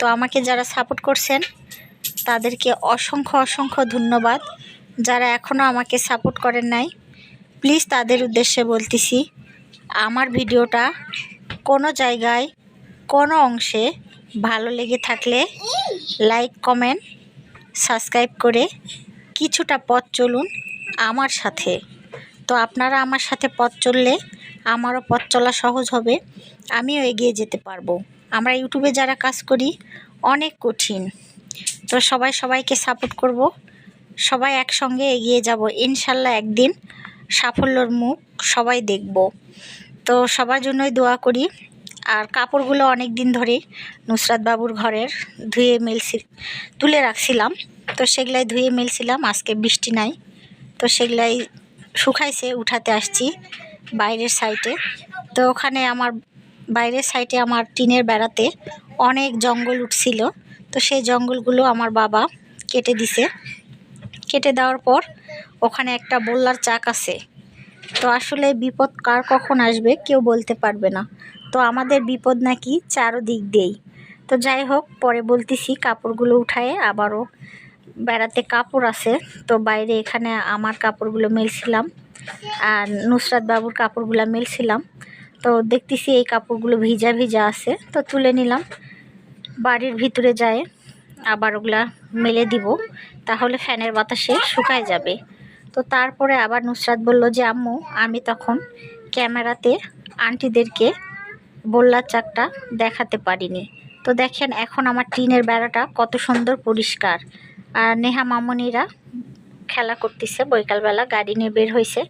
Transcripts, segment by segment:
তো আমাকে যারা সাপোর্ট করছেন, তাদেরকে অসংখ্য অসংখ্য ধন্যবাদ। যারা এখনও আমাকে সাপোর্ট করেন নাই, প্লিজ তাদের উদ্দেশ্যে বলতেছি, আমার ভিডিওটা কোনো জায়গায়, কোনো অংশে ভালো লেগে থাকলে লাইক, কমেন্ট, সাবস্ক্রাইব করে কিছুটা পথ চলুন আমার সাথে। তো আপনারা আমার সাথে পথ চললে আমারও পথ চলা সহজ হবে, আমিও এগিয়ে যেতে পারব। আমরা ইউটিউবে যারা কাজ করি, অনেক কঠিন। তো সবাই সবাইকে সাপোর্ট করব। সবাই একসঙ্গে এগিয়ে যাব। ইনশাল্লাহ একদিন সাফল্যর মুখ সবাই দেখব। তো সবার জন্যই দোয়া করি। আর কাপড়গুলো অনেক দিন ধরে নুসরাত বাবুর ঘরের ধুয়ে মেলছি, তুলে রাখছিলাম। তো সেগুলাই ধুয়ে মেলছিলাম। আজকে বৃষ্টি নাই। তো সেগুলাই শুকাইছে, উঠাতে আসছি বাইরের সাইডে তো ওখানে আমার বাইরের সাইডে আমার টিনের বেড়াতে অনেক জঙ্গল উঠছিল। তো সেই জঙ্গলগুলো আমার বাবা কেটে দিছে। কেটে দেওয়ার পর ওখানে একটা বল্লার চাক আছে। তো আসলে বিপদ কার কখন আসবে কেউ বলতে পারবে না। তো আমাদের বিপদ নাকি চারোদিক দিয়েই। তো যাই হোক, পরে বলতেছি কাপড়গুলো উঠায়ে আবারও বেড়াতে কাপড় আছে। তো বাইরে এখানে আমার কাপড়গুলো মেলছিলাম। আর নুসরাত বাবুর কাপড়গুলো মেলছিলাম। তো দেখতেছি এই কাপড়গুলো ভিজা ভিজা আছে, তো তুলে নিলাম। বাড়ির ভিতরে যায় আবার ওগুলা মেলে দিব, তাহলে ফ্যানের বাতাসে শুকায় যাবে। তো তারপরে আবার নুসরাত বলল যে, আম্মু, আমি তখন ক্যামেরাতে আন্টিদেরকে বললার চাকটা দেখাতে পারিনি। তো দেখেন এখন আমার টিনের বেড়াটা কত সুন্দর পরিষ্কার। আর নেহা মামনিরা খেলা করতেছে, বৈকালবেলা গাড়ি নিয়ে বের হয়েছে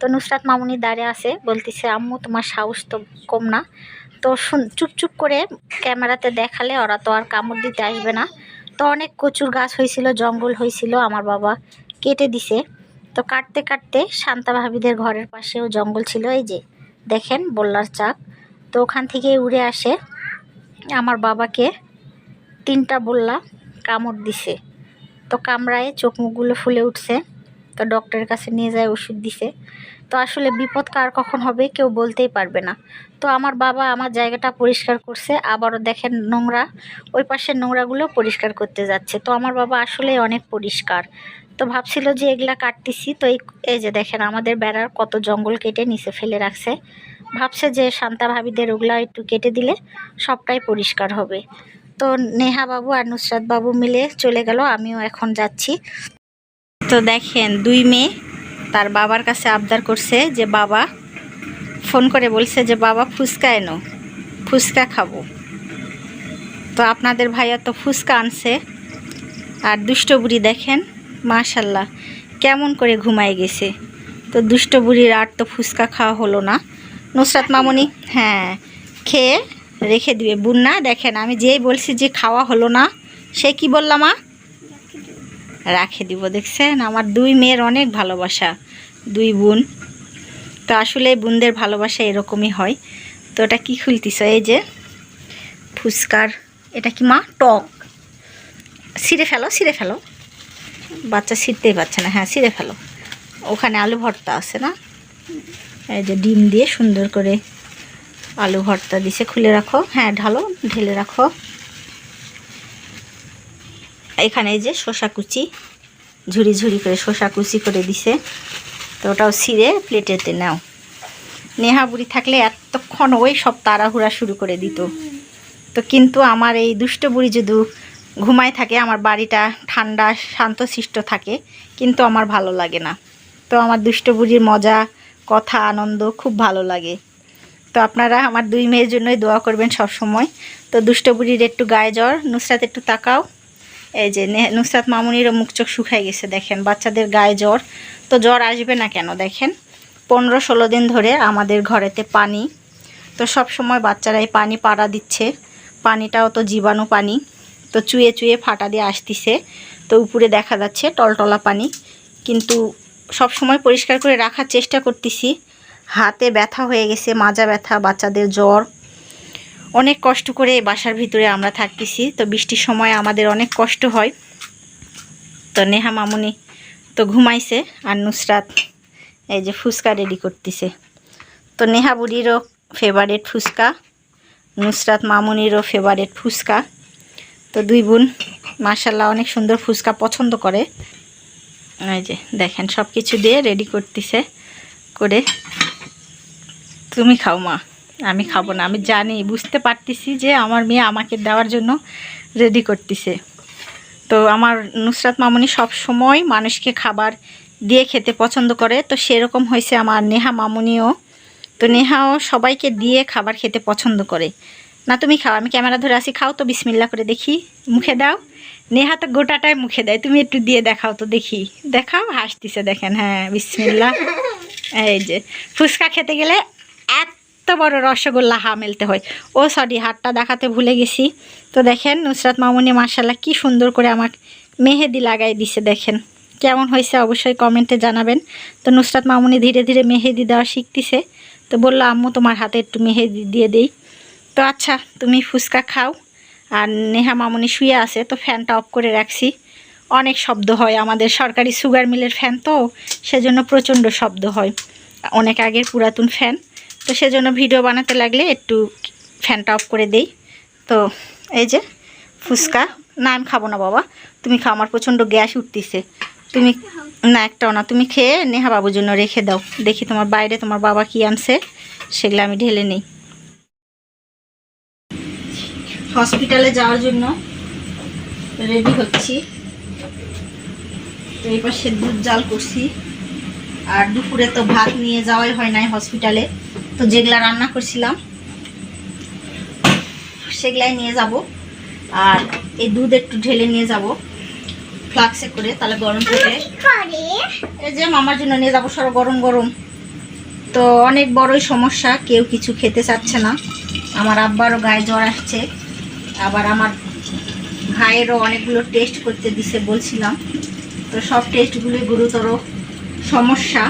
তো নুসরাত মামুনি দাঁড়িয়ে আছে, বলতেছে, আম্মু, তোমার সাহস তো কম না। তো শুন, চুপচুপ করে ক্যামেরাতে দেখালে ওরা তো আর কামড় দিতে আসবে না। তো অনেক কচুর গাছ হয়েছিল জঙ্গল হয়েছিল আমার বাবা কেটে দিছে। তো কাটতে কাটতে শান্তা ভাবিদের ঘরের পাশেও জঙ্গল ছিল, এই যে, দেখেন, বল্লার চাক। তো ওখান থেকে উড়ে আসে। আমার বাবাকে তিনটা বললা কামড় দিছে। তো কামড়ায় চোখ মুখগুলো ফুলে উঠছে। তো ডক্টরের কাছে নিয়ে যায় ওষুধ দিছে। তো আসলে বিপদ কার কখন হবে কেউ বলতেই পারবে না। তো আমার বাবা আমার জায়গাটা পরিষ্কার করছে, আবারও দেখেন নোংরা। ওই পাশের নোংরাগুলো পরিষ্কার করতে যাচ্ছে। তো আমার বাবা আসলে অনেক পরিষ্কার। তো ভাবছিল যে এগুলা কাটতেছি। তো এই যে দেখেন আমাদের বেড়ার কত জঙ্গল কেটে নিচে ফেলে রাখছে। ভাবছে যে শান্তা ভাবিদের ওগুলা একটু কেটে দিলে সবটাই পরিষ্কার হবে। তো নেহা বাবু আর নুসরাত বাবু মিলে চলে গেল, আমিও এখন যাচ্ছি। তো দেখেন, দুই মেয়ে তার বাবার কাছে আবদার করছে যে, বাবা, ফোন করে বলছে যে, বাবা, ফুচকা এনো, ফুচকা খাব। তো আপনাদের ভাইয়া তো ফুচকা আনছে। আর দুষ্ট বুড়ি দেখেন, মাশাল্লাহ, কেমন করে ঘুমায় গেছে। তো দুষ্ট বুড়ির আর তো ফুচকা খাওয়া হলো না। নুসরাত মামুনি হ্যাঁ খেয়ে রেখে দিবে। বুন্না, দেখেন, আমি যেই বলছি যে খাওয়া হলো না, সে কি বললাম মা? রাখে দিব, দেখছেন? আমার দুই মেয়ের অনেক ভালোবাসা, দুই বোন। তো আসলে বোনদের ভালোবাসা এরকমই হয়। তো এটা কি খুলতিস এই যে ফুচকার, এটা কি মা? টক। ছিঁড়ে ফেলো ছিঁড়ে ফেলো। বাচ্চা ছিঁড়তেই পারছে না। হ্যাঁ ছিঁড়ে ফেলো। ওখানে আলু ভর্তা আছে না? এই যে ডিম দিয়ে সুন্দর করে আলু ভর্তা দিছে, খুলে রাখো। হ্যাঁ ঢালো, ঢেলে রাখো। এখানে যে শসা কুচি, ঝুড়ি ঝুড়ি করে শসা কুচি করে দিছে। তো ওটাও ছিঁড়ে প্লেটেতে নাও। নেহা বুড়ি থাকলে এতক্ষণ ওই সব তাড়াহুড়া শুরু করে দিত। তো কিন্তু আমার এই দুষ্ট বুড়ি যদি ঘুমায় থাকে, আমার বাড়িটা ঠান্ডা শান্তশিষ্ট থাকে, কিন্তু আমার ভালো লাগে না। তো আমার দুষ্ট বুড়ির মজা, কথা, আনন্দ খুব ভালো লাগে। তো আপনারা আমার দুই মেয়ের জন্যই দোয়া করবেন সব সময়। তো বুড়ির একটু গায়ে জ্বর, নুসরাত একটু তাকাও। এই যে নুসরাত মামুনিরও মুখ চোখ শুকাই গেছে, দেখেন, বাচ্চাদের গায়ে জ্বর। তো জ্বর আসবে না কেন, দেখেন। পনেরো ষোলো দিন ধরে আমাদের ঘরেতে পানি। তো সব সময় বাচ্চারা এই পানি পাড়া দিচ্ছে। পানিটাও তো জীবাণু পানি। তো চুয়ে চুয়ে ফাটা দিয়ে আসতিছে। তো উপরে দেখা যাচ্ছে টলটলা পানি। কিন্তু সব সময় পরিষ্কার করে রাখার চেষ্টা করতেছি। হাতে ব্যথা হয়ে গেছে, মাজা ব্যথা, বাচ্চাদের জ্বর। অনেক কষ্ট করে বাসার ভিতরে আমরা থাকতেছি। তো বৃষ্টির সময় আমাদের অনেক কষ্ট হয়। তো নেহা মামুনি তো ঘুমাইছে আর নুসরাত এই যে ফুচকা রেডি করতেছে। তো নেহা বুড়িরও ফেভারেট ফুচকা, নুসরাত মামুনিরও ফেভারেট ফুচকা। তো দুই বোন মার্শাল্লাহ অনেক সুন্দর ফুচকা পছন্দ করে। এই যে দেখেন সব কিছু দিয়ে রেডি করতেছে করে। তুমি খাও, মা। আমি খাব না। আমি জানি, বুঝতে পারতেছি যে আমার মেয়ে আমাকে দেওয়ার জন্য রেডি করতেছে। তো আমার নুসরাত মামুনি সব সময় মানুষকে খাবার দিয়ে খেতে পছন্দ করে। তো সেরকম হয়েছে আমার নেহা মামুনিও। তো নেহাও সবাইকে দিয়ে খাবার খেতে পছন্দ করে। না, তুমি খাও। আমি ক্যামেরা ধরে আসি খাও তো বিসমিল্লা করে দেখি। মুখে দাও। নেহা তো গোটাটাই মুখে দেয়। তুমি একটু দিয়ে দেখাও তো দেখি। দেখাও, হাসতিছে দেখেন। হ্যাঁ বিসমিল্লা এই যে, ফুচকা খেতে গেলে এত বড় রসগোল্লা হা মেলতে হয়। ও সরি, হাতটা দেখাতে ভুলে গেছি। তো দেখেন, নুসরাত মামুনি মার্শাল্লাহ কি সুন্দর করে আমাকে মেহেদি লাগাই দিছে, দেখেন। কেমন হয়েছে অবশ্যই কমেন্টে জানাবেন। তো নুসরাত মামুনি ধীরে ধীরে মেহেদি দেওয়া শিখতেছে। তো বলল, আম্মু, তোমার হাতে একটু মেহেদি দিয়ে দেই। তো আচ্ছা তুমি ফুচকা খাও। আর নেহা মামুনি শুয়ে আছে, তো ফ্যানটা অফ করে রাখছি। অনেক শব্দ হয় আমাদের সরকারি সুগার মিলের ফ্যান তো, সেজন্য প্রচণ্ড শব্দ হয়। অনেক আগের পুরাতন ফ্যান। তো সেজন্য ভিডিও বানাতে লাগলে একটু ফ্যানটা অফ করে দেই। তো এই যে ফুচকা, না, আমি খাব না বাবা। তুমি খাও, আমার প্রচণ্ড গ্যাস উঠতেছে। তুমি, না, একটাও না। তুমি খেয়ে নেহা বাবুর জন্য রেখে দাও। দেখি তোমার বাইরে তোমার বাবা কি আনছে, সেগুলো আমি ঢেলে নিই। হসপিটালে যাওয়ার জন্য রেডি হচ্ছি। তো এই পাশে দুধ জাল করছি। আর দুপুরে তো ভাত নিয়ে যাওয়াই হয় নাই হসপিটালে। তো যেগুলা রান্না করছিলাম, সেগুলাই নিয়ে যাব। আর এই দুধ একটু ঢেলে নিয়ে যাব, ফ্লাক্সে করে, তাহলে গরম থাকে এই যে মামার জন্য নিয়ে যাব সব গরম গরম। তো অনেক বড়ই সমস্যা, কেউ কিছু খেতে চাচ্ছে না। আমার আব্বারও গায়ে জ্বর আসছে, আবার আমার ভাইয়েরও অনেকগুলো টেস্ট করতে দিছে বলছিলাম। তো সব টেস্টগুলি গুরুতর সমস্যা,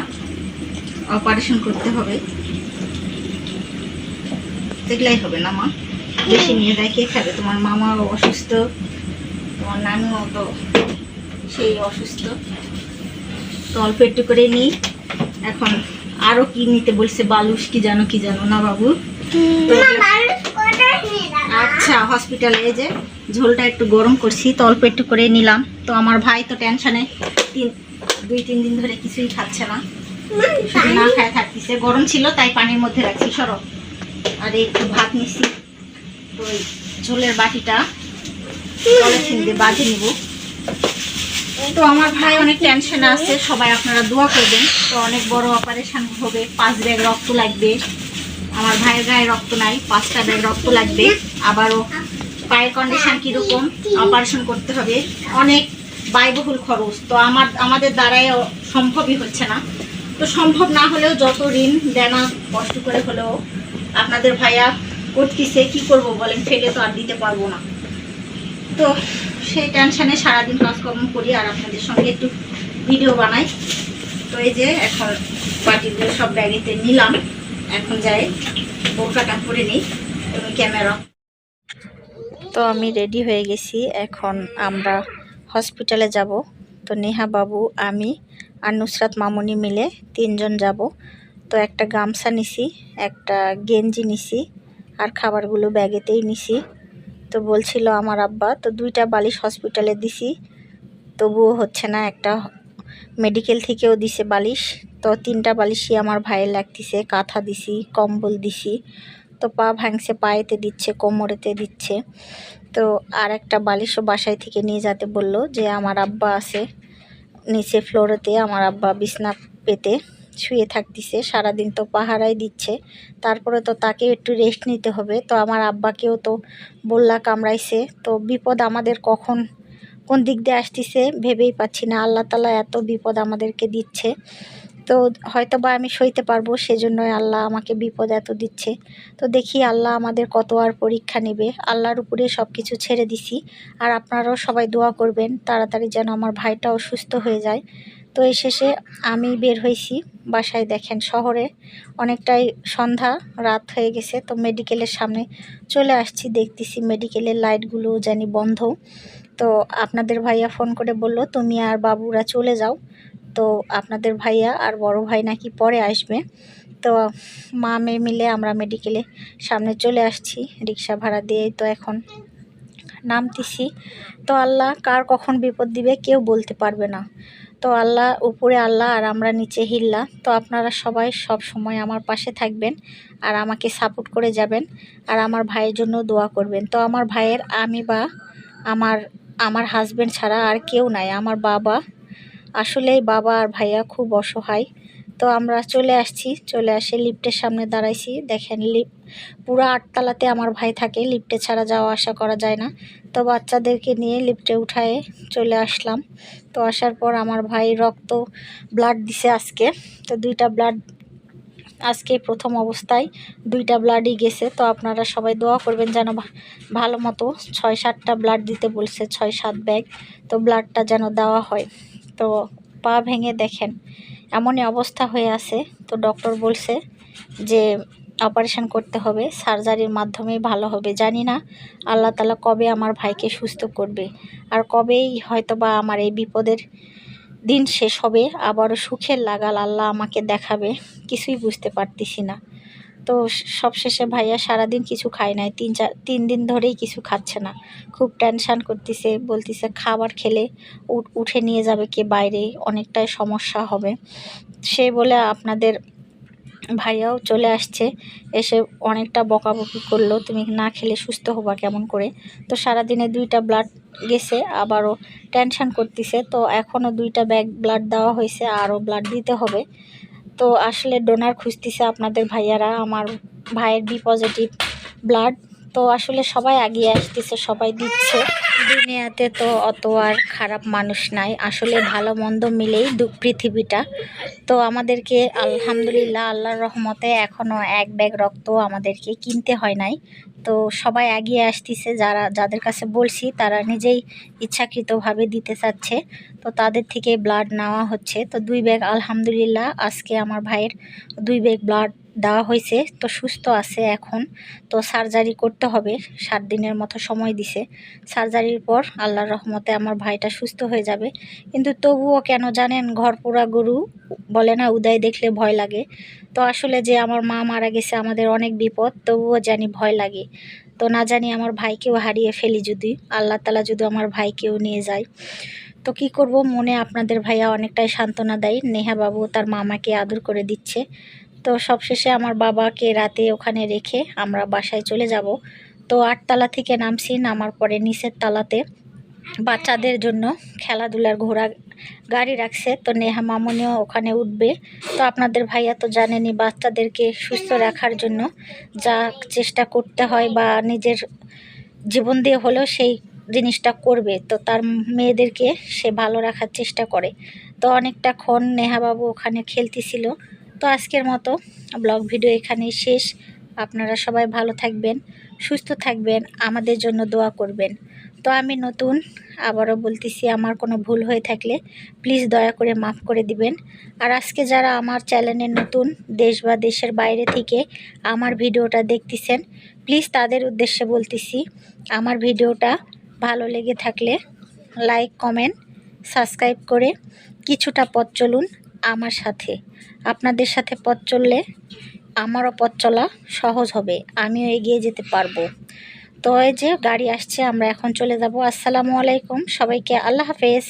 অপারেশন করতে হবে। দেখলেই হবে না মা। বেশি নিয়ে যায় কে খাবে? তোমার মামাও অসুস্থ তোমার নানুও তো সেই অসুস্থ। তো অল্প একটু করে নিই। এখন আরও কি নিতে বলছে বালুস কি জানো কি জানো না বাবু? আচ্ছা হসপিটালে এই যে ঝোলটা একটু গরম করছি তো অল্প একটু করে নিলাম। তো আমার ভাই তো টেনশনে তিন দুই তিন দিন ধরে কিছুই খাচ্ছে না। না খায় থাকতেছে। গরম ছিল তাই পানির মধ্যে রাখছি। সরো। আর একটু ভাত নিছি। তো ঝোলের বাটিটা পলিথিন নিব। তো আমার ভাই অনেক আছে, সবাই আপনারা দোয়া করবেন। তো অনেক বড় অপারেশন হবে, পাঁচ ব্যাগ রক্ত লাগবে। আমার ভাইয়ের গায়ে রক্ত নাই, পাঁচটা ব্যাগ রক্ত লাগবে। আবারও পায়ের কন্ডিশন কীরকম অপারেশন করতে হবে। অনেক ব্যয়বহুল খরচ। তো আমার, আমাদের দ্বারাই সম্ভবই হচ্ছে না। তো সম্ভব না হলেও যত ঋণ দেনা কষ্ট করে হলেও আপনাদের ভাইয়া করতেছে, কি করব বলেন ফেলে তো আর দিতে পারব না। তো সেই টেনশানে সারাদিন কাজকর্ম করি আর আপনাদের সঙ্গে একটু ভিডিও বানাই। তো এই যে এখন বাটিগুলো সব ব্যাগেতে নিলাম, এখন যাই বোরকাটা করে নিই তুমি ক্যামেরা তো আমি রেডি হয়ে গেছি, এখন আমরা হসপিটালে যাব। তো নেহা বাবু, আমি আর নুসরাত মামুনি মিলে তিনজন যাব। তো একটা গামছা নিছি, একটা গেঞ্জি নিছি আর খাবারগুলো ব্যাগেতেই নিছি। তো বলছিল আমার আব্বা, তো দুইটা বালিশ হসপিটালে দিছি, তবুও হচ্ছে না, একটা মেডিকেল থেকেও দিছে বালিশ। তো তিনটা বালিশই আমার ভাইয়ের লাগতেছে, কাঁথা দিছি, কম্বল দিছি। তো পা ভাঙছে, পায়েতে দিচ্ছে, কোমরেতে দিচ্ছে। তো আর একটা বালিশও বাসায় থেকে নিয়ে যেতে বলল যে আমার আব্বা আছে নিচে ফ্লোরেতে আমার আব্বা বিছনা পেতে। শুয়ে থাকতেছে, সারাদিন তো পাহারাই দিচ্ছে। তারপরে তো তাকে একটু রেস্ট নিতে হবে। তো আমার আব্বাকেও তো বললা কামড়াইছে। তো বিপদ আমাদের কখন, কোন দিক দিয়ে আসতেছে ভেবেই পাচ্ছি না। আল্লাহ তালা এত বিপদ আমাদেরকে দিচ্ছে। তো হয়তো বা আমি সইতে পারব, সেজন্যই আল্লাহ আমাকে বিপদ এত দিচ্ছে। তো দেখি আল্লাহ আমাদের কত আর পরীক্ষা নেবে। আল্লাহর উপরে সব কিছু ছেড়ে দিছি। আর আপনারাও সবাই দোয়া করবেন, তাড়াতাড়ি যেন আমার ভাইটাও সুস্থ হয়ে যায়। তো এই শেষে আমি বের হয়েছি। বাসায় দেখেন শহরে অনেকটাই সন্ধ্যা, রাত হয়ে গেছে, তো মেডিকেলের সামনে চলে আসছি, দেখতেছি মেডিকেলের লাইটগুলো জানি বন্ধ। তো আপনাদের ভাইয়া ফোন করে বলল, তুমি আর বাবুরা চলে যাও। তো আপনাদের ভাইয়া আর বড় ভাই নাকি পরে আসবে। তো মা, মেয়ে মিলে আমরা মেডিকেলে সামনে চলে আসছি, রিক্সা ভাড়া দিয়ে তো এখন নামতেছি। তো আল্লাহ কার কখন বিপদ দিবে কেউ বলতে পারবে না। তো আল্লাহ, উপরে আল্লাহ আর আমরা নিচে হিল্লা। তো আপনারা সবাই সব সময় আমার পাশে থাকবেন আর আমাকে সাপোর্ট করে যাবেন আর আমার ভাইয়ের জন্য দোয়া করবেন। তো আমার ভাইয়ের আমি বা আমার আমার হাজব্যান্ড ছাড়া আর কেউ নাই। আমার বাবা, আসলেই বাবা আর ভাইয়া খুব অসহায়। তো আমরা চলে আসছি, চলে আসে লিফটের সামনে দাঁড়াইছি। দেখেন লিফট, পুরো আটতলাতে আমার ভাই থাকে, লিফটে ছাড়া যাওয়া আসা করা যায় না। তো বাচ্চাদেরকে নিয়ে লিফটে উঠায়ে চলে আসলাম। তো আসার পর আমার ভাই রক্ত ব্লাড দিছে আজকে। তো দুইটা ব্লাড আজকে প্রথম অবস্থায় দুইটা ব্লাডই গেছে। তো আপনারা সবাই দোয়া করবেন যেন ভালো মতো ছয় সাতটা ব্লাড দিতে বলছে, ছয় সাত ব্যাগ তো ব্লাডটা যেন দেওয়া হয়। তো পা ভেঙে দেখেন এমনই অবস্থা হয়ে আছে। তো ডক্টর বলছে যে অপারেশন করতে হবে সার্জারির মাধ্যমেই ভালো হবে। জানি না আল্লাহ তালা কবে আমার ভাইকে সুস্থ করবে। আর কবেই হয়তো বা আমার এই বিপদের দিন শেষ হবে, আবারও সুখের লাগাল আল্লাহ আমাকে দেখাবে। কিছুই বুঝতে পারতেছি না। তো সবশেষে ভাইয়া সারাদিন কিছু খায় নাই। তিন চার, তিন দিন ধরেই কিছু খাচ্ছে না। খুব টেনশান করতেছে, বলতেছে খাবার খেলে উঠে নিয়ে যাবে কে বাইরে, অনেকটাই সমস্যা হবে। সে বলে আপনাদের ভাইয়াও চলে আসছে, এসে অনেকটা বকাবকি করল, তুমি না খেলে সুস্থ হবা কেমন করে? তো সারাদিনে দুইটা ব্লাড গেছে, আবারও টেনশান করতেছে, তো এখনও দুইটা ব্যাগ ব্লাড দেওয়া হয়েছে, আরও ব্লাড দিতে হবে। তো আসলে ডোনার খুঁজতেছে আপনাদের ভাইয়ারা আমার ভাইয়ের বি পজিটিভ ব্লাড তো আসলে সবাই আগিয়ে আসতেছে, সবাই দিচ্ছে। দুনিয়াতে তো অত আর খারাপ মানুষ নাই। আসলে ভালো মন্দ মিলেই দু পৃথিবীটা। তো আমাদেরকে আলহামদুলিল্লাহ, আল্লাহর রহমতে এখনও এক ব্যাগ রক্ত আমাদেরকে কিনতে হয় নাই। তো সবাই এগিয়ে আসতেছে, যারা, যাদের কাছে বলছি তারা নিজেই ইচ্ছাকৃতভাবে দিতে চাচ্ছে। তো তাদের থেকে ব্লাড নেওয়া হচ্ছে। তো দুই ব্যাগ আলহামদুলিল্লাহ, আজকে আমার ভাইয়ের দুই ব্যাগ ব্লাড দেওয়া হয়েছে, তো সুস্থ আছে এখন। তো সার্জারি করতে হবে, সাত দিনের মতো সময় দিছে। সার্জারির পর আল্লাহর রহমতে আমার ভাইটা সুস্থ হয়ে যাবে। কিন্তু তবুও কেন জানেন, ঘর পোড়া গরু বলে না, উদয় দেখলে ভয় লাগে। তো আসলে যে আমার মা মারা গেছে, আমাদের অনেক বিপদ, তবুও জানি ভয় লাগে। তো না জানি আমার ভাইকেও হারিয়ে ফেলি যদি, আল্লাহ তালা যদি আমার ভাইকেও নিয়ে যায়। তো কি করব, মনে আপনাদের ভাইয়া অনেকটাই সান্ত্বনা দেয়। নেহা বাবু তার মামাকে আদর করে দিচ্ছে। তো সবশেষে আমার বাবাকে রাতে ওখানে রেখে আমরা বাসায় চলে যাব। তো আটতলা থেকে নামছি নামার পরে নিচের তালাতে। বাচ্চাদের জন্য খেলাধুলার ঘোড়া গাড়ি রাখছে। তো নেহা মামনিও ওখানে উঠবে। তো আপনাদের ভাইয়া তো জানেনই বাচ্চাদেরকে সুস্থ রাখার জন্য যা চেষ্টা করতে হয় বা নিজের জীবন দিয়ে হলেও সেই জিনিসটা করবে। তো তার মেয়েদেরকে সে ভালো রাখার চেষ্টা করে। তো অনেকটা ক্ষণ নেহাবাবু ওখানে খেলতেছিল। তো আজকের মতো ব্লগ ভিডিও এখানেই শেষ। আপনারা সবাই ভালো থাকবেন, সুস্থ থাকবেন, আমাদের জন্য দোয়া করবেন। তো আমি নতুন, আবারও বলতেছি আমার কোনো ভুল হয়ে থাকলে প্লিজ দয়া করে মাফ করে দিবেন। আর আজকে যারা আমার চ্যানেলে নতুন দেশ বা দেশের বাইরে থেকে আমার ভিডিওটা দেখতেছেন, প্লিজ তাদের উদ্দেশ্যে বলতেছি আমার ভিডিওটা ভালো লেগে থাকলে লাইক, কমেন্ট, সাবস্ক্রাইব করে কিছুটা পথ চলুন। আমার সাথে। আপনাদের সাথে পথ চললে আমারও পথ চলা সহজ হবে। আমিও এগিয়ে যেতে পারব। তো এই যে গাড়ি আসছে, আমরা এখন চলে যাব। আসসালামু আলাইকুম। সবাইকে আল্লাহ হাফেজ।